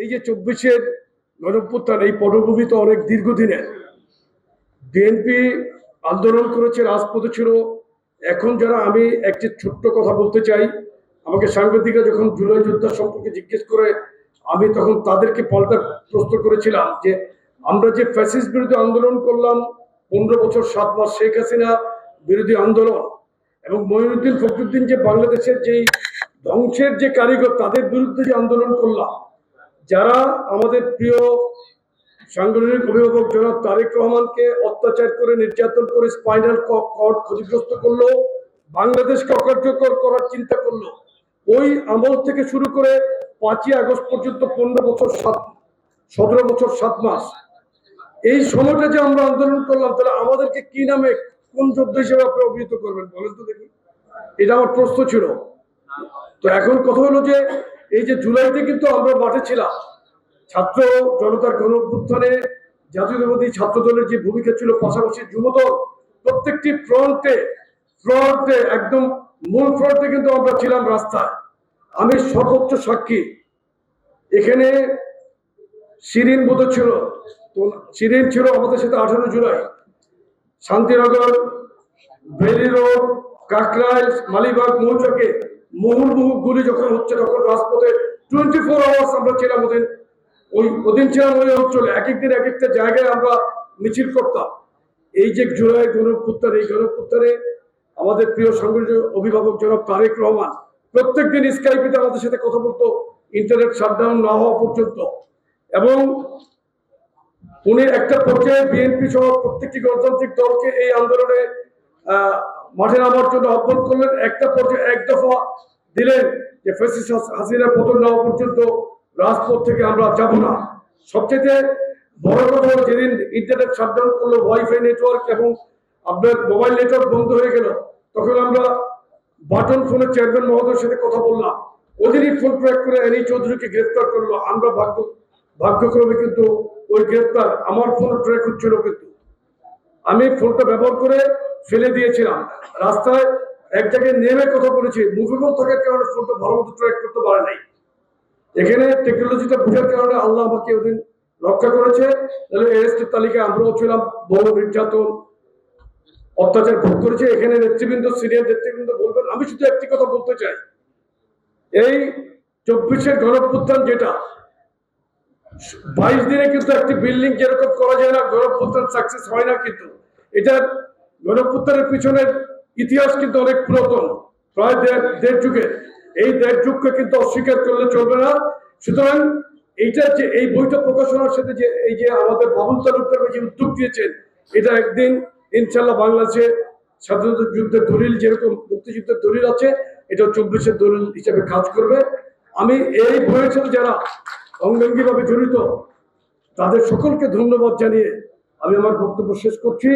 এই যে চব্বিশের গণপ্রত্যান এই পটভূমি তো অনেক দীর্ঘদিনের। বিএনপি আন্দোলন করেছে, রাজপথে ছিল। এখন যারা আমি একটি ছোট্ট কথা বলতে চাই, আমাকে সাংবাদিকরা যখন জুলাই যোদ্ধা সম্পর্কে জিজ্ঞেস করে, আমি তখন তাদেরকে পাল্টা প্রশ্ন করেছিলাম যে, আমরা যে ফ্যাসিস বিরোধী আন্দোলন করলাম, পনেরো বছর সাত মাস শেখ হাসিনা বিরোধী আন্দোলন এবং মঈনুদ্দিন ফখরুদ্দিন যে বাংলাদেশের যেই ধ্বংসের যে কারিগর, তাদের বিরুদ্ধে যে আন্দোলন করলাম যারা আমাদের প্রিয় সাংগঠনিক অভিভাবক জনাব তারেক রহমানকে অত্যাচার করে নির্যাতন করে স্পাইনাল কর্ড ক্ষতিগ্রস্ত করল বাংলাদেশকে অকার্যকর করার চিন্তা করল, ওই আমল থেকে শুরু করে পাঁচই আগস্ট পর্যন্ত পনেরো বছর সাত, সতেরো বছর সাত মাস, এই সময়টা যে আমরা আন্দোলন করলাম, তাহলে আমাদেরকে কি নামে কোন যোদ্ধা হিসেবে আপনি অভিহিত করবেন? বলেন তো দেখি। এটা আমার প্রশ্ন ছিল। তো এখন কথা হলো যে এই যে জুলাইতে কিন্তু আমরা মাঠে ছিলাম। ছাত্র জনতার গণ অভ্যুত্থানে জাতীয়তাবাদী ছাত্র দলের যে ভূমিকা ছিল পাশাপাশি যুবদল, প্রত্যেকটি ফ্রন্টে ফ্রন্টে একদম মূল ফ্রন্টে কিন্তু আমরা ছিলাম রাস্তায়। আমি সর্বোচ্চ সাক্ষী। এখানে শিরিন বোধ ছিল। শিরিন ছিল আমাদের সাথে আঠারো জুলাই। শান্তিনগর বেলি রোড, কাকরাইল, মালিবাগ, মৌচকে মুহুর্মুহু গুলি যখন হচ্ছে, তখন রাজপথে টোয়েন্টি ফোর আওয়ার্স আমরা ছিলাম ওদিন ওই, ওদিন ছিলাম ওই অঞ্চলে। এক একদিন, এক একটা জায়গায় আমরা মিছিল করতাম। এই যে জুলাই গণপুত্তার, এই গণপুত্তারে আমাদের প্রিয় সংগঠনের অভিভাবক জনাব তারেক রহমান প্রত্যেকদিন স্কাইপিতে আমাদের সাথে কথা বলতো ইন্টারনেট শাটডাউন না হওয়া পর্যন্ত। এবং উনি একটা পর্যায়ে বিএনপি সহ প্রত্যেকটি গণতান্ত্রিক দলকে এই আন্দোলনে মাঠে নামার জন্য আহ্বান করলেন, একটা পর্যায়ে এক দফা দিলেন যে ফেসিস হাসিনার পতন না হওয়া পর্যন্ত রাজপথ থেকে আমরা যাব না। সবচেয়ে বড় কথা যেদিন ইন্টারনেট শাটডাউন করল ওয়াইফাই নেটওয়ার্ক এবং আপনার মোবাইল নেটওয়ার্ক বন্ধ হয়ে গেল, তখন আমরা বাটন ফোনের চেয়ারম্যান মহোদয়ের সাথে কথা বললাম। ওদেরই ফোন প্রয়োগ করে এনি চৌধুরীকে গ্রেফতার করল। আমরা ভাগ্য, ভাগ্যক্রমে কিন্তু ওই গ্রেফতার আমার ফোন ট্র্যাক হচ্ছিল কিন্তু। আমি ফোনটা ব্যবহার করে ফেলে দিয়েছিলাম। রাস্তায় এক জায়গায় নেমে কথা বলেছি মুভিবল থাকার কারণে ফোনটা ভালো মতো ট্র্যাক করতে পারে নাই? এখানে টেকনোলজিটা বোঝার কারণে আল্লাহ আমাকে ওদিন রক্ষা করেছে, তাহলে এরেস্টের তালিকায় আমরাও ছিলাম, বহু নির্যাতন, অত্যাচার ভোগ করেছে। এখানে নেতৃবৃন্দ সিনিয়র নেতৃবৃন্দ বলবেন, আমি শুধু একটি কথা বলতে চাই। এই চব্বিশের গণপুত্থান যেটা, বাইশ দিনে কিন্তু একটি বিল্ডিং যেরকম করা যায় না, গণপুত্থান সাকসেস হয় না কিন্তু। এটার গণপুত্থানের পিছনের ইতিহাস কিন্তু অনেক পুরাতন। প্রায় দেড় যুগের এই দেড় যুগকে কিন্তু অস্বীকার করলে চলবে না। সুতরাং এইটা যে এই বইটা প্রকাশনার সাথে যে এই যে আমাদের বাবুল তালুকদার যে উদ্যোগ দিয়েছেন, এটা একদিন ইনশাল্লাহ বাংলাদেশে স্বাধীনতা যুদ্ধের দলিল যেরকম মুক্তিযুদ্ধের দলিল আছে এটা চব্বিশের দলিল হিসেবে কাজ করবে। আমি এই বইয়ের সাথে যারা অঙ্গাঙ্গিভাবে জড়িত, তাদের সকলকে ধন্যবাদ জানিয়ে আমি আমার বক্তব্য শেষ করছি।